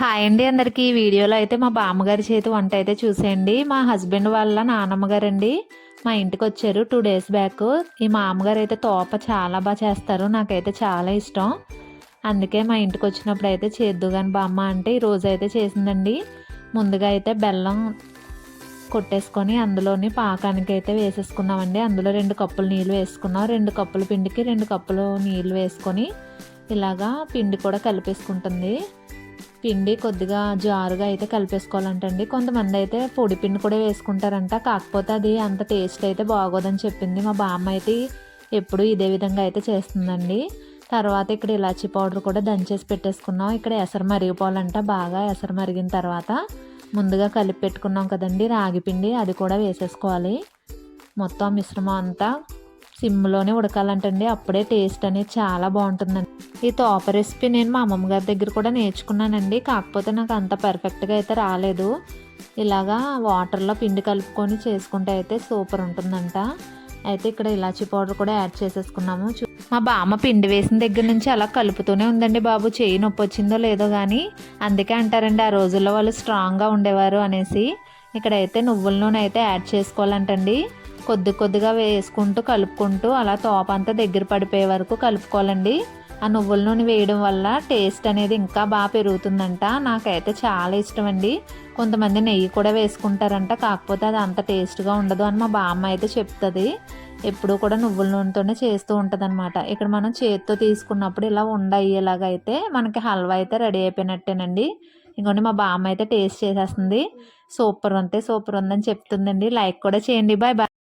Hi అండి అందరికీ. ఈ వీడియోలో అయితే మా బామ్మగారి చేతి వంట అయితే చూసేయండి. మా హస్బెండ్ వాళ్ళ నానమ్మ గారండి. మా ఇంటికి వచ్చారు టూ డేస్ బ్యాక్. ఈ మా అమ్మగారు అయితే తోప చాలా బాగా చేస్తారు. నాకైతే చాలా ఇష్టం. అందుకే మా ఇంటికి వచ్చినప్పుడు అయితే చేద్దు కానీ బామ్మ అంటే ఈ రోజు అయితే చేసిందండి. ముందుగా అయితే బెల్లం కొట్టేసుకొని అందులోని పాకానికి అయితే వేసేసుకున్నామండి. అందులో రెండు కప్పులు నీళ్ళు వేసుకున్నాం. రెండు కప్పుల పిండికి రెండు కప్పులు నీళ్ళు వేసుకొని ఇలాగా పిండి కూడా కలిపేసుకుంటుంది. పిండి కొద్దిగా జారుగా అయితే కలిపేసుకోవాలంటండి. కొంతమంది అయితే పొడి పిండి కూడా వేసుకుంటారంట. కాకపోతే అది అంత టేస్ట్ అయితే బాగోదని చెప్పింది మా బామ్మ అయితే. ఎప్పుడు ఇదే విధంగా అయితే చేస్తుందండి. తర్వాత ఇక్కడ ఇలాచీ పౌడర్ కూడా దంచేసి పెట్టేసుకున్నాం. ఇక్కడ ఎసరు మరిగిపోవాలంట. బాగా ఎసరు మరిగిన తర్వాత ముందుగా కలిపి పెట్టుకున్నాం కదండి. రాగి పిండి అది కూడా వేసేసుకోవాలి. మొత్తం మిశ్రమం అంతా సిమ్లోనే ఉడకాలంటండి. అప్పుడే టేస్ట్ అనేది చాలా బాగుంటుందండి. ఈ తోప రెసిపీ నేను మా అమ్మమ్మ గారి దగ్గర కూడా నేర్చుకున్నానండి. కాకపోతే నాకు అంత పర్ఫెక్ట్గా అయితే రాలేదు. ఇలాగా వాటర్లో పిండి కలుపుకొని చేసుకుంటే అయితే సూపర్ ఉంటుందంట. అయితే ఇక్కడ ఇలాచీ పౌడర్ కూడా యాడ్ చేసేసుకున్నాము. చూ- మా బామ్మ పిండి వేసిన దగ్గర నుంచి అలా కలుపుతూనే ఉందండి బాబు. చేయి నొప్పి వచ్చిందో లేదో కానీ అందుకే అంటారండి ఆ రోజుల్లో వాళ్ళు స్ట్రాంగ్గా ఉండేవారు అనేసి. ఇక్కడైతే నువ్వుల నూనె అయితే యాడ్ చేసుకోవాలంటండి. కొద్ది కొద్దిగా వేసుకుంటూ కలుపుకుంటూ అలా తోపంతా దగ్గర పడిపోయే వరకు కలుపుకోవాలండి. ఆ నువ్వుల నూనె వేయడం వల్ల టేస్ట్ అనేది ఇంకా బాగా పెరుగుతుందంట. నాకైతే చాలా ఇష్టం అండి కొంతమంది నెయ్యి కూడా వేసుకుంటారంట. కాకపోతే అది అంత టేస్ట్గా ఉండదు అని మా బామ్మ అయితే చెప్తుంది. ఎప్పుడు కూడా నువ్వుల నూనెతోనే చేస్తూ ఉంటుంది అనమాట ఇక్కడ మనం చేతితో తీసుకున్నప్పుడు ఇలా ఉండ అయ్యేలాగా మనకి హల్వా అయితే రెడీ అయిపోయినట్టేనండి. ఇంకోండి మా బామ్మ అయితే టేస్ట్ చేసేస్తుంది. సూపర్ ఉంటే సూపర్ ఉందని చెప్తుందండి. లైక్ కూడా చేయండి. Bye bye